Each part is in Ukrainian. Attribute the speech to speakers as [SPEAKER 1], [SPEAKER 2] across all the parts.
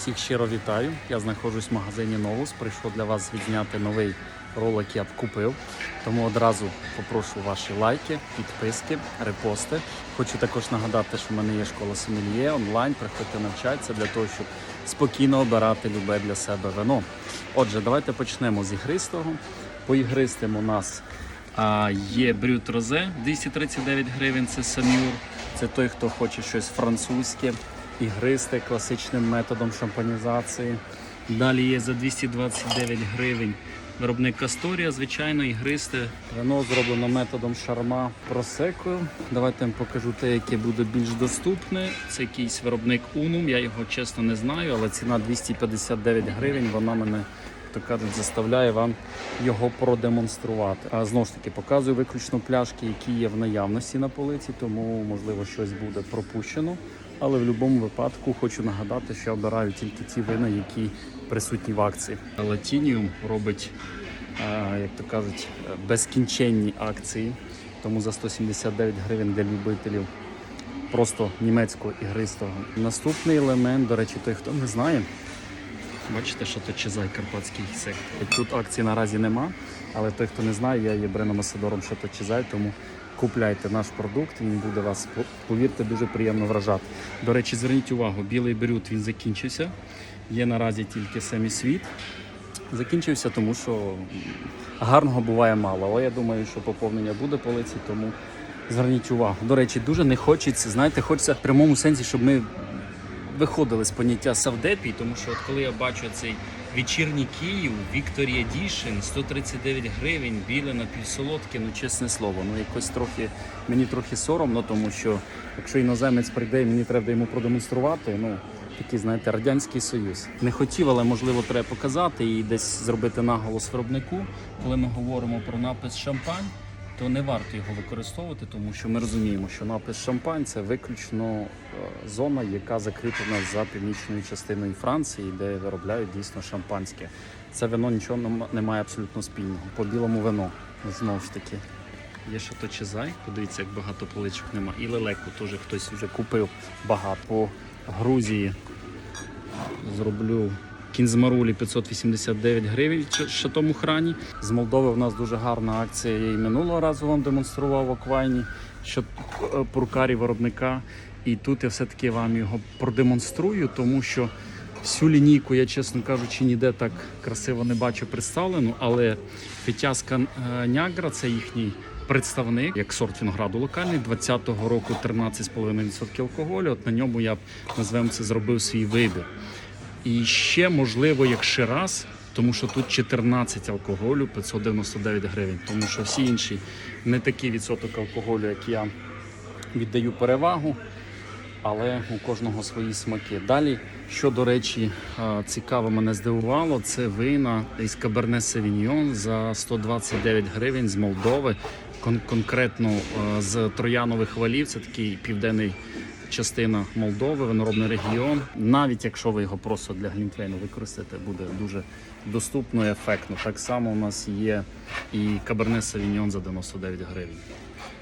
[SPEAKER 1] Всіх щиро вітаю. Я знаходжусь в магазині Новус. Прийшов для вас відзняти новий ролик, я б купив. Тому одразу попрошу ваші лайки, підписки, репости. Хочу також нагадати, що в мене є школа Сомельє онлайн. Приходьте навчатися для того, щоб спокійно обирати любе для себе вино. Отже, давайте почнемо з ігристого. По ігристим у нас а, є брют розе 239 гривень. Це самюр. Це той, хто хоче щось французьке, ігристе класичним методом шампанізації. Далі є за 229 гривень виробник Касторія, звичайно, ігристе. Вино зроблено методом шарма просеко. Давайте я вам покажу те, яке буде більш доступне. Це якийсь виробник Унум. Я його чесно не знаю, але ціна 259 гривень. Вона мене то кажуть, заставляє вам його продемонструвати. А знову ж таки показую виключно пляшки, які є в наявності на полиці, тому можливо щось буде пропущено. Але в будь-якому випадку хочу нагадати, що я обираю тільки ті вина, які присутні в акції. Латініум робить, е, як то кажуть, безкінченні акції. Тому за 179 гривень для любителів просто німецького ігристого. Наступний елемент, до речі, той, хто не знає, Бачите, що тут Чезай Карпатський сектор. Тут акцій наразі нема, але той, хто не знає, я є бренд-амбасадором Шато Чезай, тому купляйте наш продукт, він буде вас, повірте, дуже приємно вражати. До речі, зверніть увагу, білий брют він закінчився. Є наразі тільки семі-світ. Закінчився, тому що гарного буває мало. Але я думаю, що поповнення буде полиці, тому зверніть увагу. До речі, дуже не хочеться, знаєте, хочеться в прямому сенсі, щоб ми виходили з поняття савдепій, тому що от коли я бачу цей вечірній Київ, Victory Edition, 139 гривень, біле напівсолодке, ну чесне слово, ну якось трохи мені трохи соромно, тому що якщо іноземець прийде і мені треба йому продемонструвати, ну такий, знаєте, радянський союз. Не хотів, але можливо треба показати і десь зробити наголос виробнику, коли ми говоримо про напис шампань то не варто його використовувати, тому що ми розуміємо, що напис шампань це виключно е, зона, яка закріплена за північною частиною Франції, де виробляють дійсно шампанське. Це вино нічого не має абсолютно спільного. По білому вино знову ж таки. Є ще то чизай, подивіться, як багато поличок нема. І лелеку теж хтось вже купив багато. По Грузії зроблю кінзмарулі 589 гривень шатому храні. З Молдови в нас дуже гарна акція. Я і минулого разу вам демонстрував в Аквайні, що е, пуркарі виробника. І тут я все-таки вам його продемонструю, тому що всю лінійку я, чесно кажучи, ніде так красиво не бачу представлену, але Фітяска е, Нягра це їхній представник, як сорт винограду локальний, 20-го року 13,5% алкоголю. От на ньому я б назвемо це зробив свій вибір. І ще можливо, як Шираз, тому що тут 14 алкоголю 599 гривень. Тому що всі інші не такий відсоток алкоголю, як я віддаю перевагу, але у кожного свої смаки. Далі, що до речі, е, цікаво мене здивувало, це вина із Cabernet Sauvignon за 129 гривень з Молдови. Кон- конкретно е, з Троянових валів, це такий південний частина Молдови, виноробний регіон. Навіть якщо ви його просто для глінтвейну використаєте, буде дуже доступно і ефектно. Так само у нас є і Cabernet Sauvignon за 99 гривень.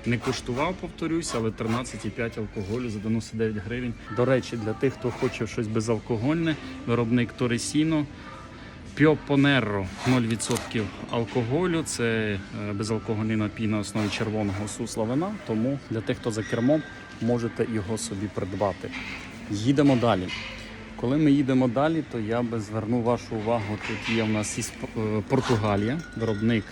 [SPEAKER 1] Не коштував, повторюсь, але 13,5 алкоголю за 99 гривень. До речі, для тих, хто хоче щось безалкогольне, виробник Торесіно. Піопонерро 0% алкоголю. Це е, безалкогольний напій на основі червоного сусла вина. Тому для тих, хто за кермом, можете його собі придбати. Їдемо далі. Коли ми їдемо далі, то я би звернув вашу увагу. Тут є в нас із е, Португалія, виробник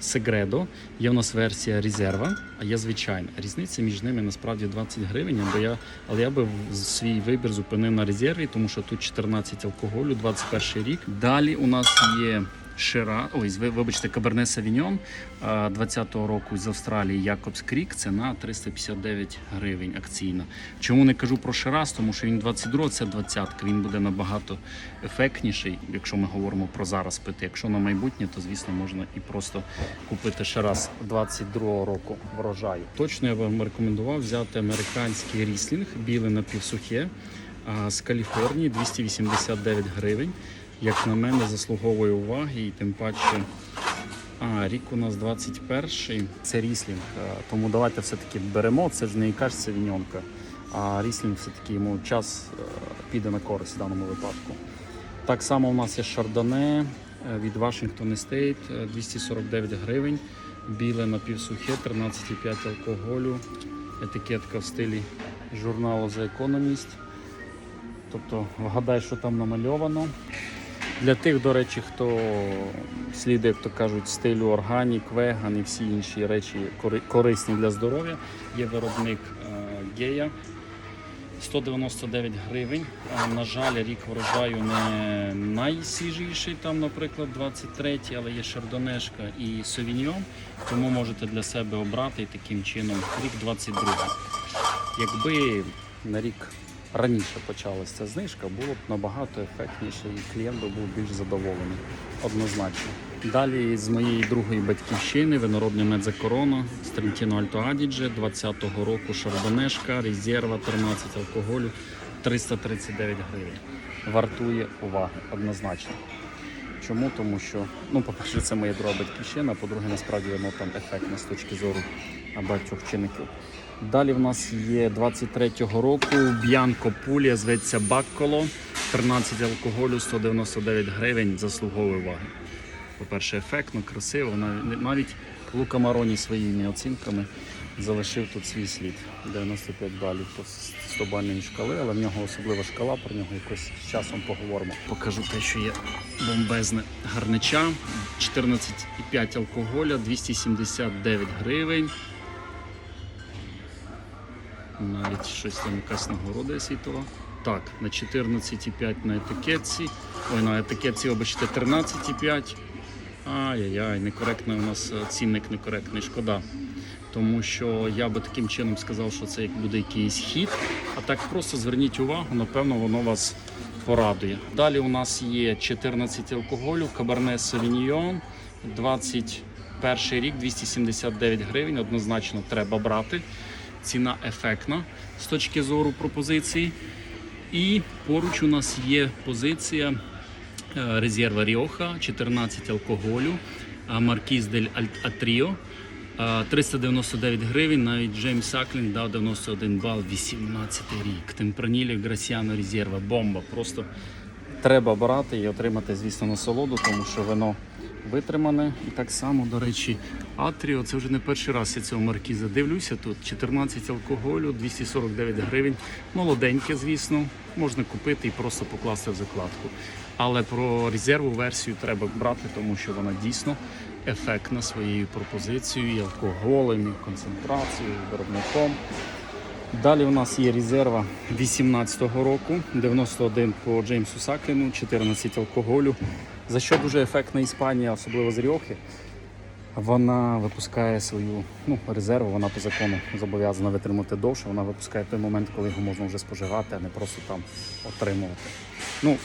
[SPEAKER 1] Сегредо. Є в нас версія резерва, а є звичайна. Різниця між ними насправді 20 гривень, або я, але я би свій вибір зупинив на резерві, тому що тут 14 алкоголю, 21 рік. Далі у нас є Шира, ой, ви- вибачте, Каберне Савіньон 20-го року з Австралії Якобс Крік. Ціна 359 гривень акційна. Чому не кажу про Шираз? Тому що він 22 це 20 Він буде набагато ефектніший, якщо ми говоримо про зараз пити. Якщо на майбутнє, то звісно можна і просто купити Шираз 22-го року врожаю. Точно я вам рекомендував взяти американський ріслінг, біле напівсухе з Каліфорнії 289 гривень. Як на мене, заслуговує уваги і тим паче. А, рік у нас 21-й. Це ріслінг. е, Тому давайте все-таки беремо. Це ж не якась савіньонка, а ріслінг все-таки йому час е, піде на користь в даному випадку. Так само у нас є шардоне е, від Washington Estate е, 249 гривень. Біле напівсухе, 13,5 алкоголю. Етикетка в стилі журналу The Economist. Тобто вгадай, що там намальовано. Для тих, до речі, хто слідує, як то кажуть, стилю органік, веган і всі інші речі корисні для здоров'я, є виробник е, гея. 199 гривень. На жаль, рік врожаю не найсвіжіший, там, наприклад, 23, але є шардонешка і совіньйон, тому можете для себе обрати таким чином рік 22. Якби на рік раніше почалася ця знижка, було б набагато ефектніше і клієнт би був більш задоволений. Однозначно. Далі з моєї другої батьківщини виноробня Медзакорона з Трентіно Альто Адідже 20-го року Шардонешка, резерва 13 алкоголю 339 гривень. Вартує уваги однозначно. Чому? Тому що, ну, по-перше, це моя друга батьківщина, по-друге, насправді воно там ефектне з точки зору багатьох чинників. Далі в нас є 23-го року Б'янко Пулія, зветься Бакколо, 13 алкоголю, 199 гривень, заслуговує уваги. По-перше, ефектно, красиво. Нав- Навіть Лука Мароні своїми оцінками залишив тут свій слід. 95 балів по 100 бальної шкали, але в нього особлива шкала, про нього якось з часом поговоримо. Покажу те, що є бомбезне гарнича, 14,5 алкоголя, 279 гривень. Навіть щось там якась нагорода світова. Так, на 14,5 на етикетці. Ой, на етикетці, вибачте, 13,5. Ай-яй-яй, некоректний у нас е, цінник некоректний, шкода. Тому що я би таким чином сказав, що це як буде якийсь хід. А так просто зверніть увагу, напевно, воно вас порадує. Далі у нас є 14 алкоголю, Cabernet Sauvignon, 21 рік, 279 гривень. Однозначно треба брати. Ціна ефектна з точки зору пропозиції. І поруч у нас є позиція е, резерва Ріоха, 14 алкоголю, Маркіз дель Атріо, 399 гривень. Навіть Джеймс Саклін дав 91 бал, 18 рік. Темпранілі Грасіано Резерва, бомба. Просто треба брати і отримати, звісно, насолоду, тому що вино витримане. І так само, до речі, Атріо, це вже не перший раз я цього маркіза дивлюся. Тут 14 алкоголю, 249 гривень. Молоденьке, звісно, можна купити і просто покласти в закладку. Але про резерву версію треба брати, тому що вона дійсно ефектна своєю пропозицією, і алкоголем, і концентрацією, і виробником. Далі у нас є резерва 18-го року, 91 по Джеймсу Сакліну, 14 алкоголю. За що дуже ефектна Іспанія, особливо з Ріохи. Вона випускає свою ну, резерву, вона по закону зобов'язана витримати довше. Вона випускає той момент, коли його можна вже споживати, а не просто там отримувати. Ну,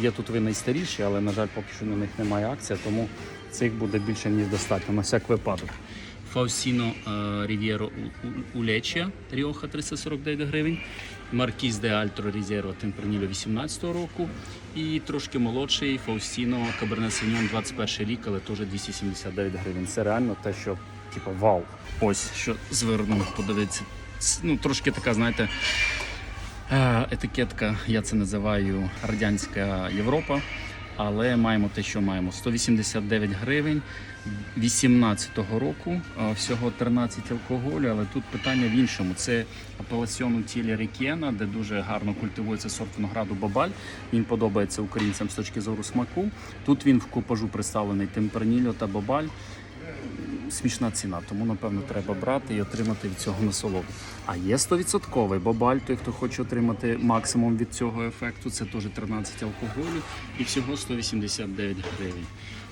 [SPEAKER 1] є тут ви найстаріші, але, на жаль, поки що на них немає акція, тому цих буде більше, ніж достатньо, на всяк випадок. Фаусіно Рів'єро Улечія, Ріоха 349 гривень. Маркіз де Альтро Різєро Темперніло 18 року. І трошки молодший Фаустіно Каберне Синьон 21 рік, але теж 279 гривень. Це реально те, що типу вау. Ось що звернув, подивитися. Ну, трошки така, знаєте, е, етикетка, я це називаю Радянська Європа. Але маємо те, що маємо. 189 гривень 18-го року, всього 13 алкоголю, але тут питання в іншому. Це апеляціону тілі Рікєна, де дуже гарно культивується сорт винограду Бабаль. Він подобається українцям з точки зору смаку. Тут він в купажу представлений Темпернільо та Бабаль. Смішна ціна, тому напевно треба брати і отримати від цього насолоду. А є 100% бабаль, той, хто хоче отримати максимум від цього ефекту, це теж 13 алкоголю і всього 189 гривень.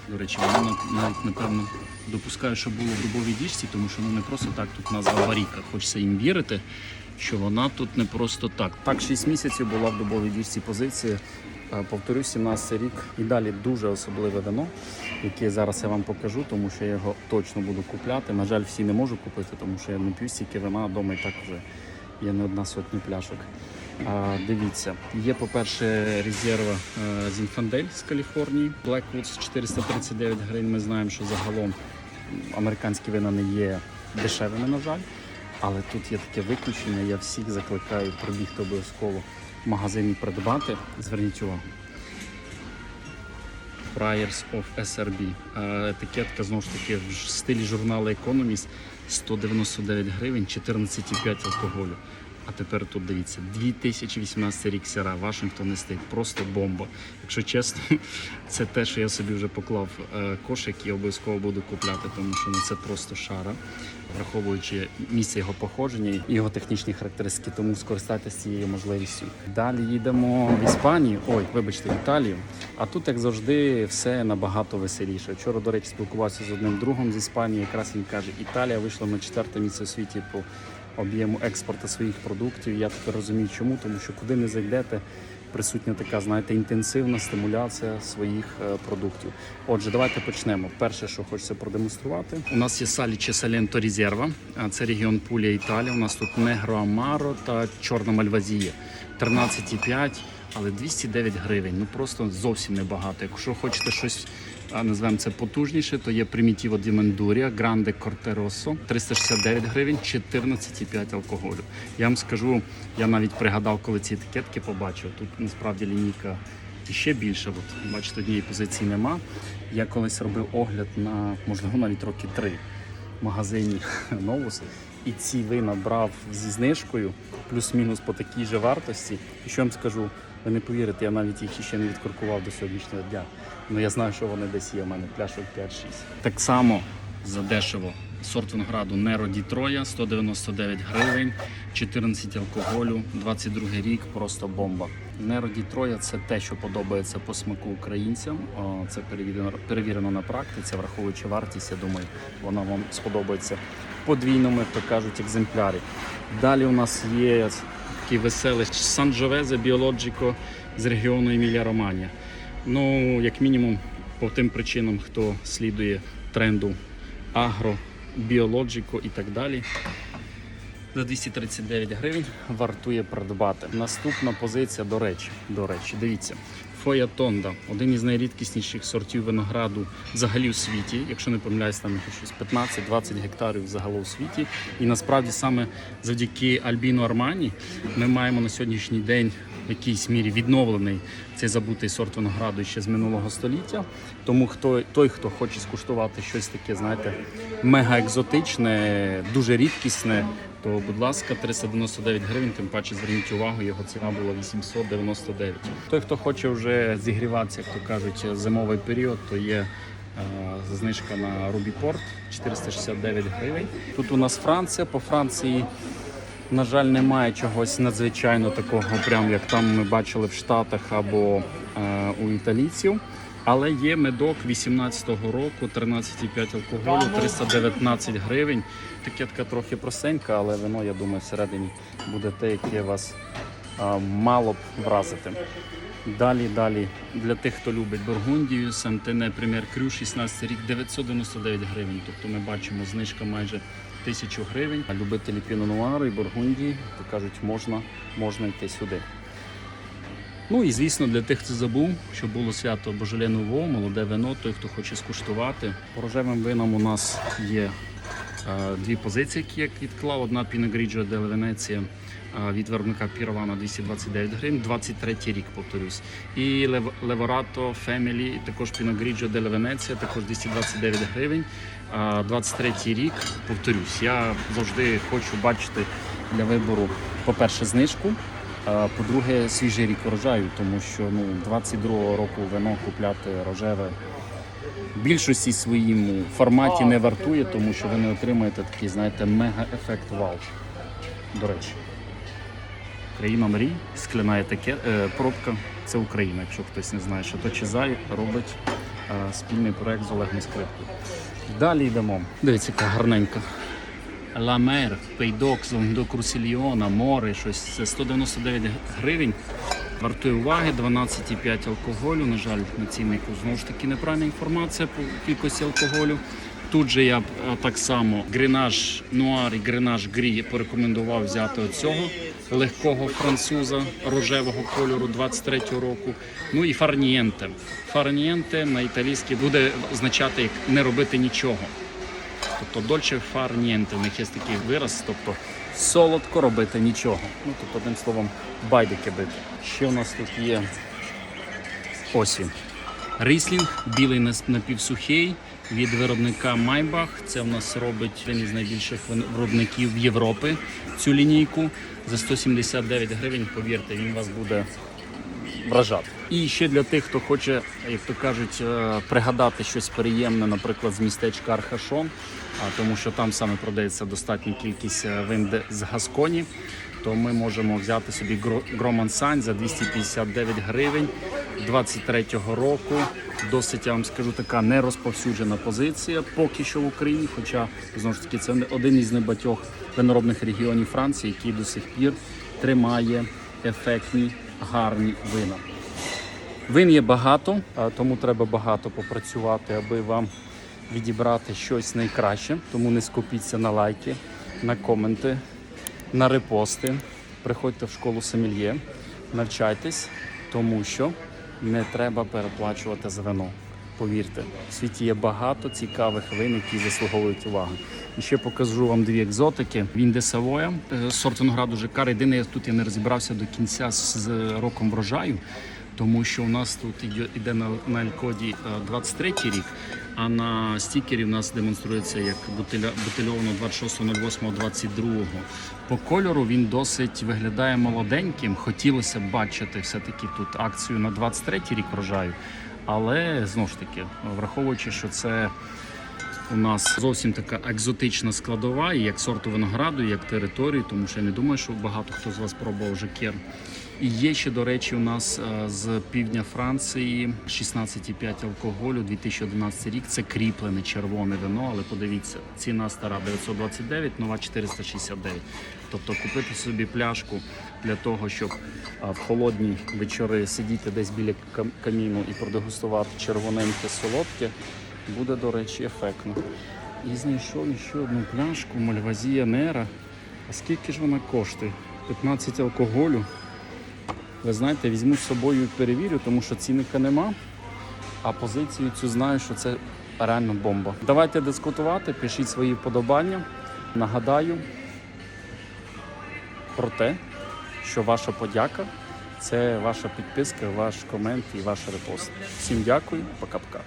[SPEAKER 1] До речі, воно навіть напевно допускаю, що було в дубовій діжці, тому що ну не просто так тут назва аварійка. Хочеться їм вірити, що вона тут не просто так. Так, 6 місяців була в дубовій діжці позиція. Е, Повторюсь, 17 рік і далі дуже особливе вино, яке зараз я вам покажу, тому що я його точно буду купляти. На жаль, всі не можу купити, тому що я не п'ю стільки вина, вдома і так вже є не одна сотня пляшок. А, дивіться, є, по-перше, резерва е, Зінфандель з Каліфорнії, Blackwoods 439 гривень. Ми знаємо, що загалом американські вина не є дешевими, на жаль. Але тут є таке виключення. Я всіх закликаю пробігти обов'язково в магазині придбати. Зверніть увагу. Priors of SRB. Е, етикетка знову ж таки в стилі журналу Economist 199 гривень, 14,5 алкоголю. А тепер тут дивіться, 2018 рік сіра, Вашингтон Естейт, просто бомба. Якщо чесно, це те, що я собі вже поклав е, кошик і обов'язково буду купляти, тому що ну, це просто шара, враховуючи місце його походження і його технічні характеристики, тому скористайтеся цією можливістю. Далі їдемо в Іспанію, ой, вибачте, в Італію. А тут, як завжди, все набагато веселіше. Вчора, до речі, спілкувався з одним другом з Іспанії. Якраз він каже, Італія вийшла на четверте місце у світі по об'єму експорту своїх продуктів. Я тепер розумію, чому, тому що куди не зайдете, присутня така, знаєте, інтенсивна стимуляція своїх е, продуктів. Отже, давайте почнемо. Перше, що хочеться продемонструвати. У нас є Саліче Саленто Різерва, це регіон Пулія Італія. У нас тут Негро Амаро та Чорна Мальвазія. 13,5, але 209 гривень. Ну просто зовсім небагато. Якщо хочете щось називаємо це потужніше, то є Примітіво Ді Мендурія, Гранде Корте Россо, 369 гривень, 14,5 алкоголю. Я вам скажу, я навіть пригадав, коли ці етикетки побачив. Тут насправді лінійка іще більше. От, бачите, однієї позиції нема. Я колись робив огляд на, можливо, навіть роки три в магазині Новус. І ці вина брав зі знижкою, плюс-мінус по такій же вартості. І що я вам скажу, ви не повірите, я навіть їх ще не відкоркував до сьогоднішнього дня. Ну я знаю, що вони десь є у мене пляшок 5-6. Так само за дешево. Сорт винограду Неро Дітроя 199 гривень, 14 алкоголю, 22 рік, просто бомба. Неро Дітроя це те, що подобається по смаку українцям. Це перевірено, перевірено на практиці, враховуючи вартість, я думаю, вона вам сподобається в подвійному, як то кажуть, екземплярі. Далі у нас є такий веселий Санджовезе Біологіко з регіону Емілія Романія. Ну, як мінімум, по тим причинам, хто слідує тренду агро, біологіко і так далі. За 239 гривень вартує придбати. Наступна позиція, до речі, до речі, дивіться. Фоя Тонда один із найрідкісніших сортів винограду взагалі у світі. Якщо не помиляюсь, там щось 15-20 гектарів взагалі у світі. І насправді саме завдяки Альбіну Армані ми маємо на сьогоднішній день в якійсь мірі відновлений цей забутий сорт винограду ще з минулого століття. Тому хто той, хто хоче скуштувати щось таке, знаєте, мега екзотичне, дуже рідкісне, то будь ласка, 399 гривень. Тим паче зверніть увагу, його ціна була 899. Той, хто хоче вже зігріватися, як то кажуть, зимовий період, то є. е, Знижка на Port 469 гривень. Тут у нас Франція. По Франції на жаль, немає чогось надзвичайно такого, прям як там ми бачили в Штатах або е, у італійців. Але є медок 18-го року, 13,5 алкоголю, 319 гривень. Такетка трохи простенька, але вино, я думаю, всередині буде те, яке вас е, мало б вразити. Далі, далі, для тих, хто любить Бургундію, Сантене Прем'єр Крю, 16 рік, 999 гривень. Тобто ми бачимо знижка майже тисячу гривень. А любителі Піно Нуару і Бургундії, то кажуть, можна, можна йти сюди. Ну і звісно, для тих, хто забув, що було свято Божоле Ново, молоде вино, той, хто хоче скуштувати. По рожевим винам у нас є е, дві позиції, які я відклав. Одна Grigio del Venezia е, від виробника Пірована 229 гривень, 23 рік, повторюсь. І Lev- Levorato Family, також Grigio del Venezia, також 229 гривень. Е, 23 рік, повторюсь, я завжди хочу бачити для вибору, по-перше, знижку. По-друге, свіжий рік урожаю, тому що ну, 22-го року вино купляти рожеве в більшості своїм форматі не вартує, тому що ви не отримаєте такий, знаєте, мега-ефект вау. До речі, країна мрій, скляна етикет, е, пробка це Україна. Якщо хтось не знає, що то Чизай робить е, спільний проект з Олегом Скрипкою. Далі йдемо. Дивіться, яка гарненька. Mer, Пейдок, Лондок Русільйона, море, щось це 199 гривень. Вартує уваги, 12,5 алкоголю. На жаль, на ціннику знову ж таки неправильна інформація по кількості алкоголю. Тут же я так само гренаж нуар і гренаж грі порекомендував взяти оцього легкого француза рожевого кольору 23-го року. Ну і фарнієнте. Фарнієнте на італійській буде означати як не робити нічого. Тобто дольче фар нієнте, в них є такий вираз, тобто солодко робити нічого. Ну, тобто, одним словом, байдики бити. Ще у нас тут є ось він. Рислінг, білий напівсухий від виробника Майбах. Це в нас робить один із найбільших виробників Європи цю лінійку. За 179 гривень, повірте, він вас буде вражати. І ще для тих, хто хоче, як то кажуть, е, пригадати щось приємне, наприклад, з містечка Архашон, тому що там саме продається достатня кількість е, вин з Гасконі, то ми можемо взяти собі Гро- Громан Сань за 259 гривень 23-го року. Досить, я вам скажу, така нерозповсюджена позиція поки що в Україні. Хоча знову ж таки це один із небагатьох виноробних регіонів Франції, який до сих пір тримає ефектні гарні вина. Вин є багато, тому треба багато попрацювати, аби вам відібрати щось найкраще. Тому не скупіться на лайки, на коменти, на репости. Приходьте в школу Сомельє, навчайтесь, тому що не треба переплачувати за вино. Повірте, в світі є багато цікавих вин, які заслуговують уваги. І ще покажу вам дві екзотики. Він де Савоя, е, сорт винограду Жекар. Єдине, я тут я не розібрався до кінця з роком врожаю, тому що у нас тут іде- на, Алькоді 23 рік, а на стікері у нас демонструється як бутильовано 26.08.22. По кольору він досить виглядає молоденьким. Хотілося б бачити все-таки тут акцію на 23 рік врожаю. Але знову ж таки, враховуючи, що це у нас зовсім така екзотична складова, і як сорту винограду, і як територію, тому що я не думаю, що багато хто з вас пробував жакер. І є ще, до речі, у нас е, з півдня Франції 16,5 алкоголю, 2011 рік. Це кріплене червоне вино, але подивіться, ціна стара 929, нова 469. Тобто купити собі пляшку для того, щоб в холодні вечори сидіти десь біля каміну і продегустувати червоненьке солодке, буде, до речі, ефектно. І знайшов ще одну пляшку Мальвазія Нера. А скільки ж вона коштує? 15 алкоголю. Ви знаєте, візьму з собою і перевірю, тому що цінника нема. А позицію цю знаю, що це реально бомба. Давайте дискутувати, пишіть свої вподобання. Нагадаю про те, що ваша подяка це ваша підписка, ваш комент і ваш репост. Всім дякую, пока-пока.